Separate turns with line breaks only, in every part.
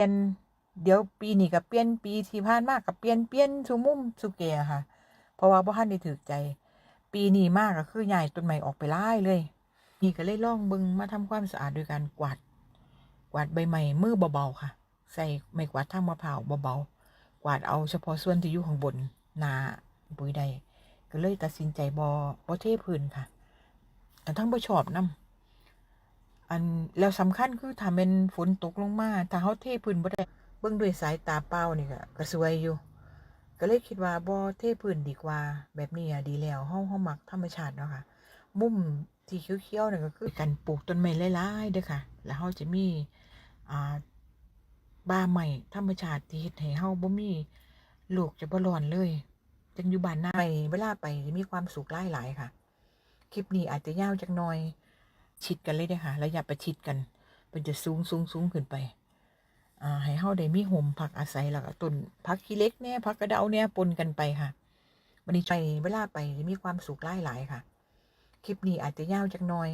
เปลี่ยนเดี๋ยวปีนี้ก็เปลี่ยนปีที่ผ่านมาก็เปลี่ยนเปลี่ยนสุมุมสุเกะค่ะ เพราะว่าบ่ทันได้ถูกใจ ปีนี้มากก็คือใหญ่ต้นไม้ออกไปหลายเลย นี่ก็เลยล่องบึงมาทำความสะอาดโดยการกวาด กวาดใบไม้มือเบาๆค่ะ ใส่ไม้กวาดทางมะพร้าวเบาๆกวาดเอาเฉพาะส่วนที่อยู่ข้างบนหนาปุ๋ยใดก็เลยตัดสินใจบอบ่เทพื้นค่ะแต่ทั้งบ่ชอบนํ อันแล้วสำคัญคือถ้าเป็นฝนตกลงมาถ้าเฮาเทพื้นบ่ได้เบิ่งด้วยสายตาเปล่านี่ก็ก็สวยอยู่ ก็เลยคิดว่าบ่เทพื้นดีกว่า แบบนี้อะดีแล้วเฮาเฮามักธรรมชาติเนาะค่ะ มุมที่เขียวๆนั่ก็คือการปลูกต้นไม้หลายๆเด้อค่ะ แล้วเฮาจะมีอ่าบ้าใหม่ธรรมชาติที่เฮ็ดให้เฮาบ่มีโลกจะบ่ร้อนเลยจังอยู่บ้านหน้าไปเวลาไปจะมีความสุขหลายๆค่ะ คลิปนี้อาจจะยาวจักหน่อย ชิดกันเลยเด้อค่ะแล้วอย่าประชิดกันเพิ่นจะสูงสูงสูงขึ้นไปอ่าให้เฮาได้มีห่มพักอาศัยแล้วก็ต้นพักขี้เล็กแหน่พักกระเดาเนี่ยปนกันไปค่ะวันนี้ไปเวลาไปจะมีความสุขหลายๆค่ะ คลิปนี้อาจจะยาวจักหน่อย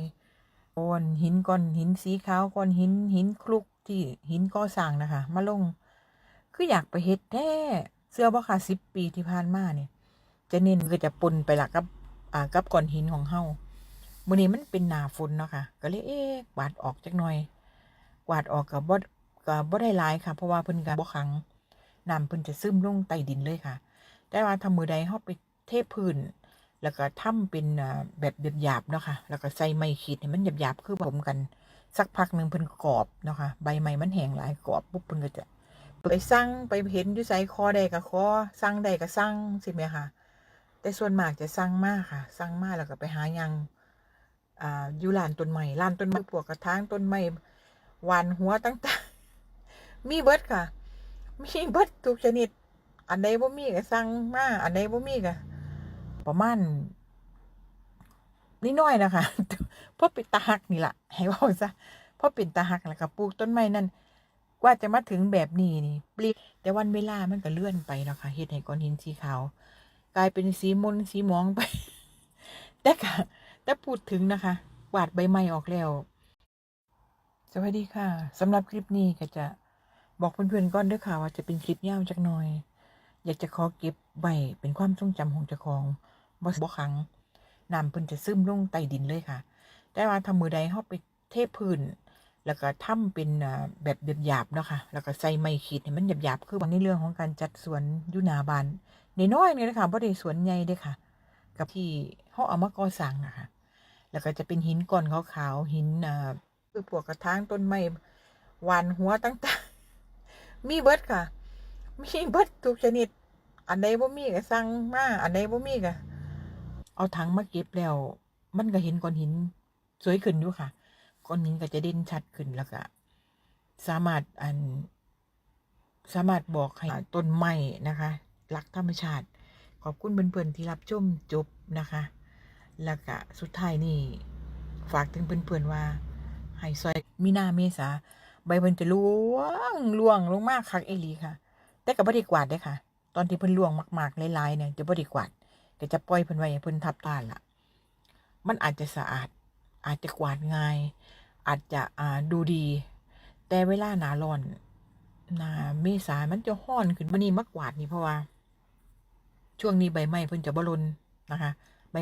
ก้อนหินก้อนหินสีขาวก้อนหินหินคลุกที่หินก่อสร้างนะคะ มาลง คืออยากไปเฮ็ดแท้เสื้อบ่ค่ะสิบปีที่ผ่านมาเนี่ยจะเน้นก็จะปนไปละกับอ่ากับก้อนหินของเฮา มื้อนี้มันเป็นหนาฝนเนาะค่ะ ก็เลยเอ๊ะกวาดออกจักหน่อย กวาดออกกับบ่ก็บ่ได้หลายค่ะ เพราะว่าเพิ่นก็บ่ขังน้ำเพิ่นจะซึมลงใต้ดินเลยค่ะ แต่ว่าถ้ามือใดเฮาไปเทพื้น แล้วก็ทำเป็นแบบหยาบๆเนาะค่ะ แล้วก็ใส่ไม้ขีดให้มันหยาบๆคือผมกันสักพักหนึ่งเพิ่นกรอบเนาะค่ะ ใบไม้มันแห้งหลายกรอบปุ๊บเพิ่นก็จะไปสั่งไปเห็นอยู่ไสคอใดก็คอสั่งใดก็สั่งสิแม่ค่ะ แต่ส่วนมากจะสั่งมากค่ะสั่งมากแล้วก็ไปหายัง อ่าอยู่ร้านต้นไม้ร้านต้นไม้ปวกกระถางต้นไม้หวานหัวต่างๆ มีเบิดค่ะ มีเบิดทุกชนิด อันใดบ่มีก็สั่งมาอันใดบ่มีก็ประมาณนิดหน่อยนะคะเพราะป็นตาหักนี่ล่ะให้เว้าซะเพราะป็นตาหักแล้วก็ปลูกต้นไม้นั่นกว่าจะมาถึงแบบนี้นี่ปลีแต่วันเวลามันก็เลื่อนไปเนาะค่ะเฮ็ดให้ก้อนหินสีขาว กลายเป็นสีมนสีหมองไป แต่ก็ แต่พูดถึงนะคะกวาดใบไม้ออกแล้ว สวัสดีค่ะสำหรับคลิปนี้ก็จะบอกเพื่อนๆก่อนเด้อค่ะว่าจะเป็นคลิปยาวจักหน่อย อยากจะขอเก็บไว้เป็นความทรงจำของเจ้าของบ่บ่ครั้งน้ำเพิ่นจะซึมลงใต้ดินเลยค่ะ แต่ว่าถ้ามือใดเฮาไปเทพื้น แล้วก็ทำเป็นแบบหยาบๆเนาะค่ะ แล้วก็ใส่ไม้ขีดให้มันหยาบๆ คือในเรื่องของการจัดสวนยู่หน้าบานน้อยๆนี่นะคะบ่ได้สวนใหญ่เด้ค่ะ กับที่เฮาเอามาก่อสร้างนะคะ แล้วก็จะเป็นหินก้อนขาวๆหินอ่าคือพวกกระถางต้นไม้หวานหัวต่างๆ มีเบิดค่ะ มีเบิดทุกชนิด อันใดบ่มีก็สั่งมาอันใดบ่มีก็เอาถังมาเก็บแล้ว มันก็เห็นก้อนหินสวยขึ้นอยู่ค่ะก้อนหินก็จะเด่นชัดขึ้นแล้วก็สามารถอัน สามารถบอกให้ต้นไม้นะคะรักธรรมชาติ ขอบคุณเพื่อนๆที่รับชมจบนะคะ แล้วก็สุดท้ายนี่ฝากถึงเพื่อนๆว่าให้ซอยมีนาเมษาใบเพิ่นจะล่วงล่วงลงมากคักเอลีค่ะ แต่ก็บ่ได้กวาดเด้ค่ะ ตอนที่เพิ่นล่วงมากๆหลายๆเนี่ยจะบ่ได้กวาดก็จะปล่อยเพิ่นไว้ให้เพิ่นทับตานล่ะ มันอาจจะสะอาด อาจจะกวาดง่าย อาจจะอ่าดูดี แต่เวลาหนาร้อนหนาเมษามันจะห้อนขึ้นวันนี้มักกวาดนี่เพราะว่า ช่วงนี้ใบไม้เพิ่นจะบ่ลนนะคะ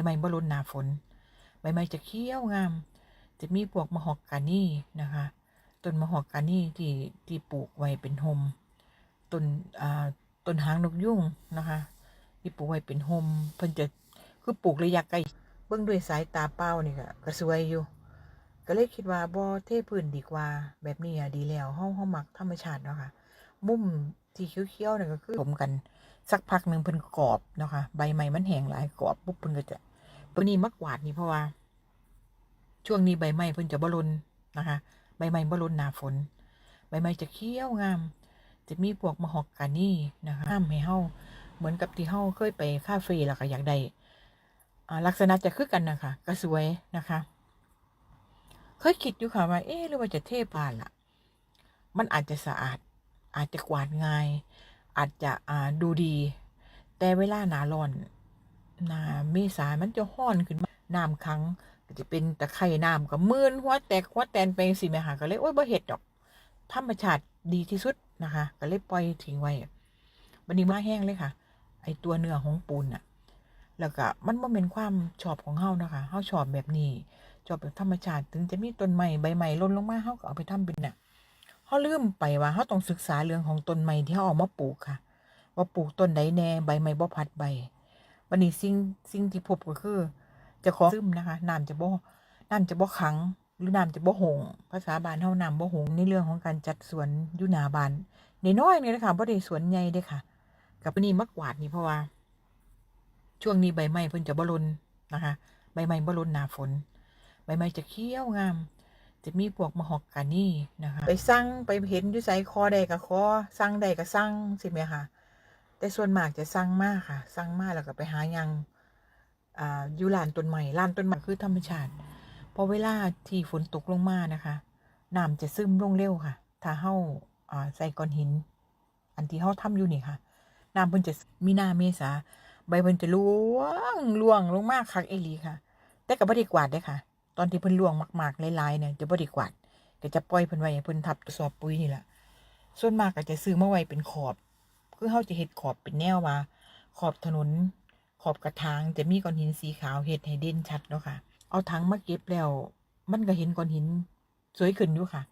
ไม้บ่ลนหนาฝน ใบไม้จะเขียวงาม จะมีพวกมะฮอกกานี่นะคะต้นมะฮอกกานี่ที่ที่ปลูกไว้เป็นโฮมต้นอ่าต้นหางนกยุงนะคะที่ปลูกไว้เป็นโฮมเพิ่นจะคือปลูกระยะไกลเบิ่งด้วยสายตาเปล่านี่ก็ก็สวยอยู่ ก็เลยคิดว่าบ่เทพื้นดีกว่า แบบนี้อะดีแล้วเฮาเฮามักธรรมชาติเนาะค่ะมุมที่เขียวๆนั่ก็คือผมกัน สักพักหนึ่งเพิ่นก็กรอบเนาะค่ะใบไม้มันแห้งหลายกรอบปุ๊บเพิ่นก็จะตัวนี้มักกวาดนี่เพราะว่า ช่วงนี้ใบไม้เพิ่นจะบ่ลนนะคะ ใบไม้บ่ลนหนาฝน ใบไม้จะเขี้ยวงาม จะมีพวกมะฮอกกานี่นะคะห้ามให้เฮาเหมือนกับที่เฮาเคยไปคาเฟ่แล้วก็อยากได้ลักษณะจะคือกันนะคะก็สวยนะคะ เคยคิดอยู่ค่ะว่าเอ๊ะหรือว่าจะเทพานล่ะ มันอาจจะสะอาดอาจจะกวาดง่าย อาจจะอ่าดูดี แต่เวลาหนาร้อนหนาเมษามันจะห้อนขึ้นมาน้ำขังก็จะเป็นตะไคร่น้ำกับมื่นหัวแตกหัวแตนไปสิแม่หาก็เลยโอ้ยบ่เห็ดดอกธรรมชาติดีที่สุดนะคะ ก็เลยปล่อยทิ้งไว้บันนี้มาแห้งเลยค่ะ ไอตัวเนื้อของปูนอะแล้วก็มันบ่เป็นความชอบของเฮานะคะเฮาชอบแบบนี้ชอบแบบธรรมชาติ ถึงจะมีต้นไม้ใบไม้ล่นลงมาเฮาก็เอาไปทำเป็นน่ะ เฮาลืมไปว่าเฮาต้องศึกษาเรื่องของต้นไม้ที่เฮาเอามาปลูกค่ะ ว่าปลูกต้นใดแน่ใบไม้บ่พัดใบวันนี้สิ่งสิ่งที่พบก็คือ จะขอซึมนะคะน้ำจะบ่น้ำจะบ่ขัง หรือน้ำจะบ่หง ภาษาบานเฮาน้ำบ่หงในเรื่องของการจัดสวนยู่หน้าบานน้อยนี่นะคะบ่ได้สวนใหญ่เด้ค่ะ กับวันนี้มักกวาดนี่เพราะว่า ช่วงนี้ใบไม้เพิ่นจะบ่ลนนะคะ ใบไม้บ่ลนหน้าฝน ใบไม้จะเขียวงาม จะมีพวกมะฮอกกานี่นะคะ ไปสั่งไปเห็นอยู่ไสคอใดก็คอสั่งใดก็สั่งสิแม่ค่ะแต่ส่วนมากจะสั่งมากค่ะสั่งมากแล้วก็ไปหายังอ่าอยู่ลานต้นไม้ลานต้นไม้คือธรรมชาติพอเวลาที่ฝนตกลงมานะคะน้ำจะซึมลงเร็วค่ะ ถ้าเฮาอ่าใส่ก้อนหิน อันที่เฮาทำอยู่นี่ค่ะน้ำเพิ่นจะมีนาเมษาใบเพิ่นจะล่วงล่วงลงมากคักเอลีค่ะ แต่ก็บ่ได้กวาดเด้ค่ะ ตอนที่เพิ่นล่วงมากๆหลายๆเนี่ยจะบ่ได้กวาดก็จะปล่อยเพิ่นไว้ให้เพิ่นทับกระสอบปุ๋ยนี่แหละส่วนมากก็จะซื้อมาไว้เป็นขอบ คือเขาจะเฮ็ดขอบเป็นแนวว่า ขอบถนน ขอบกระถางจะมีก้อนหินสีขาวเฮ็ดให้เด่นชัดเนาะค่ะ เอาถังมาเก็บแล้ว มันก็เห็นก้อนหินสวยขึ้นอยู่ค่ะ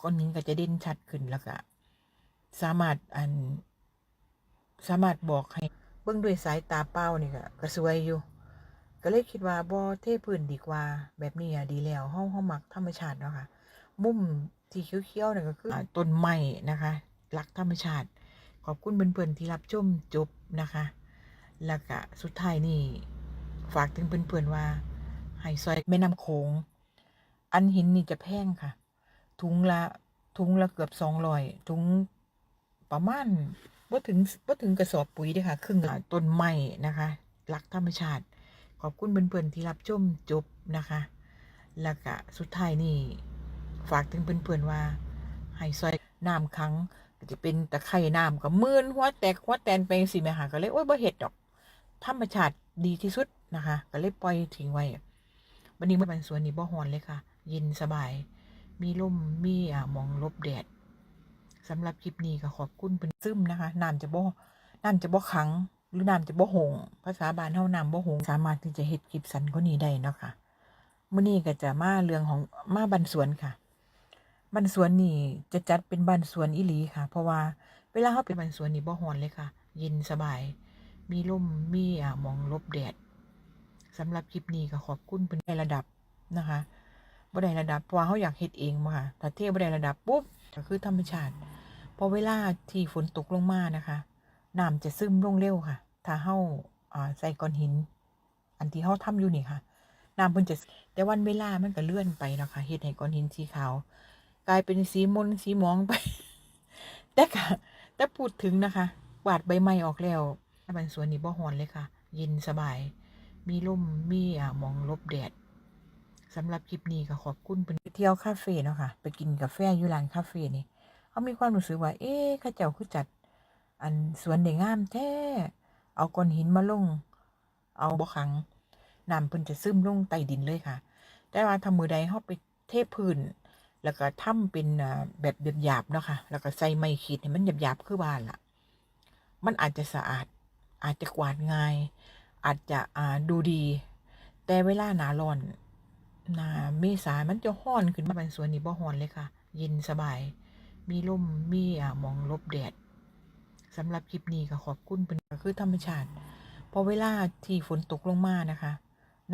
ก้อนหินก็จะเด่นชัดขึ้นแล้วก็สามารถอัน สามารถบอกให้ เบิ่งด้วยสายตาเปล่านี่ก็ก็สวยอยู่ ก็เลยคิดว่าบ่เทพื้นดีกว่า แบบนี้อะดีแล้วเฮาเฮามักธรรมชาติเนาะค่ะ มุมที่เขียวๆเนั่นก็คือต้นไม้นะคะรักธรรมชาติ ขอบคุณเพื่อนๆที่รับชมจบนะคะ แล้วก็สุดท้ายนี่ฝากถึงเพื่อนๆว่าให้ซอยแม่น้ำโขงอันหินนี่จะแพงค่ะ ถุงละถุงละเกือบสองร้อยถุงประมาณว่าถึงว่าถึงกระสอบปุ๋ยด้อค่ะครึ่งต้นไม้นะคะรักธรรมชาติ ขอบคุณเพื่อนๆที่รับชมจบนะคะ แล้วก็สุดท้ายนี่ฝากถึงเพื่อนๆว่าให้ซอยน้ำขังก็จะเป็นตะไคร่น้ำกับมื่นหัวแตกหัวแตนไปสิแม่ค่ะก็เลยโอ้ยบ่เห็ดดอก ธรรมชาติดีที่สุดนะคะ ก็เลยปล่อยทิ้งไว้วันนี้มันสวนนี่บ่ฮ้อนเลยค่ะ เย็นสบาย มีลมมีอ่ามองลบแดดสำหรับคลิปนี้ก็ขอบคุณเป็นซึมนะคะน้ำจะบ่น้ำจะบ่ขัง หรือน้ำจะบ่หง ภาษาบานเฮาน้ำบ่หง สามารถที่จะเฮ็ดคลิปสันก็นี้ได้เนาะค่ะมื้อนี้ก็จะมาเรื่องของมาบันสวนค่ะบ้านสวนนี่จะจัดเป็นบ้านสวนอีหลีค่ะ เพราะว่าเวลาเขาไปบ้านสวนนี่บ่ฮ้อนเลยค่ะ เย็นสบาย มีลมมีอ่ามองลบแดดสำหรับคลิปนี้ก็ขอบคุณเป็นได้ระดับนะคะบ่ได้ระดับเพราะเขาอยากเฮ็ดเองมาค่ะถ้าเทบ่ได้ระดับปุ๊บก็คือธรรมชาติพอเวลาที่ฝนตกลงมานะคะ น้ำจะซึมลงเร็วค่ะ ถ้าเฮาอ่าใส่ก้อนหิน อันที่เฮาทำอยู่นี่ค่ะ น้ำเพิ่นจะแต่วันเวลามันก็เลื่อนไปเนาะค่ะเฮ็ดให้ก้อนหินสีขาว กลายเป็นสีมนสีหมองไป แต่ก็แต่พูดถึงนะคะกวาดใบไม้ออกแล้วบ้านสวนนี่บ่ฮ้อนเลยค่ะ เย็นสบาย มีลมมีอ่ามองลบแดดสำหรับคลิปนี้ก็ขอบคุณเป็นไปเที่ยวคาเฟ่เนาะค่ะ ไปกินกาแฟอยู่ร้านคาเฟ่นี่เขามีความรู้สึกว่า เอ๊ะข้าเจ้าคือจัด อันสวนได้งามแท้ เอาก้อนหินมาลง เอาบ่ขังน้ำเพิ่นจะซึมลงใต้ดินเลยค่ะ แต่ว่าถ้ามือใดเฮาไปเทพื้น แล้วก็ทำเป็นอ่าแบบหยาบๆเนาะค่ะ แล้วก็ใส่ไม้ขีดให้มันหยาบๆคือบ้านล่ะ มันอาจจะสะอาด อาจจะกวาดง่าย อาจจะอ่าดูดี แต่เวลาหนาร้อนหนาเมษามันจะห้อนขึ้นมาเป็นสวนนี่บ่ฮ้อนเลยค่ะ เย็นสบาย มีลมมีอ่ามองลบแดด สำหรับคลิปนี้ก็ขอบคุณเป็นก็คือธรรมชาติพอเวลาที่ฝนตกลงมานะคะ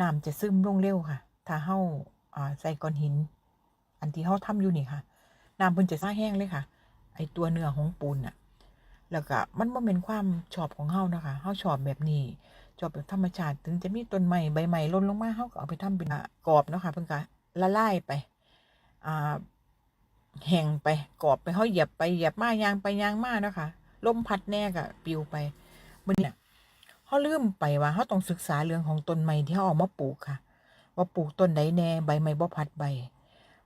น้ำจะซึมลงเร็วค่ะ ถ้าเฮาอ่าใส่ก้อนหิน อันที่เขาทำอยู่นี่ค่ะน้ำเพิ่นจะซ่าแห้งเลยค่ะ ไอตัวเนื้อของปูนอะแล้วก็มันบ่เป็นความชอบของเฮานะคะเฮาชอบแบบนี้ชอบแบบธรรมชาติ ถึงจะมีต้นไม้ใบไม้ล่นลงมาเฮาก็เอาไปทำเป็นกรอบเนาะค่ะเพิ่นก็ละลายไปอ่าแห้งไปกรอบไปเฮาเหยียบไปเหยียบมายางไปยางมาเนาะค่ะ ลมพัดแน่ก็ปลิวไปมื้อนี้เฮาลืมไปว่าเฮาต้องศึกษาเรื่องของต้นไม้ที่เฮาเอามาปลูกค่ะ ว่าปลูกต้นใดแน่ใบไม้บ่พัดใบ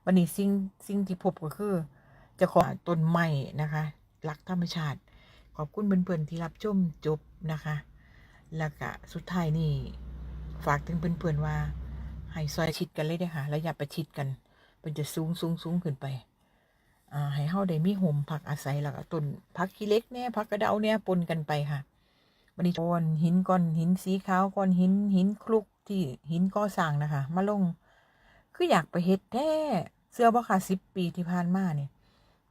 วันนี้สิ่งสิ่งที่พบก็คือ จะขอต้นไม้นะคะรักธรรมชาติ ขอบคุณเพื่อนๆที่รับชมจบนะคะ แล้วก็สุดท้ายนี่ฝากถึงเพื่อนๆว่าให้ซอยชิดกันเลยเด้ค่ะแล้วอย่าไปชิดกันมันจะสูงสูงสูงขึ้นไป อ่าให้เฮาได้มีห่มพักอาศัยแล้วก็ต้นผักขี้เล็กแหน่ผักกระเดาแหน่ยปนกันไปค่ะบัดนี้ก้อนหินก้อนหินสีขาวก้อนหินหินคลุกที่หินก่อสร้างนะคะ มาลง คืออยากไปเฮ็ดแท้เสื้อบ่ค่ะ10ปีที่ผ่านมาเนี่ย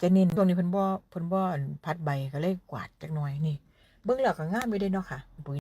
จะเน้นช่วงนี้เพิ่นบ่เพิ่นบ่พัดใบก็เลยกวาดจักหน่อยนี่ เบิ่งแล้วก็งามอยู่เด้เนาะค่ะ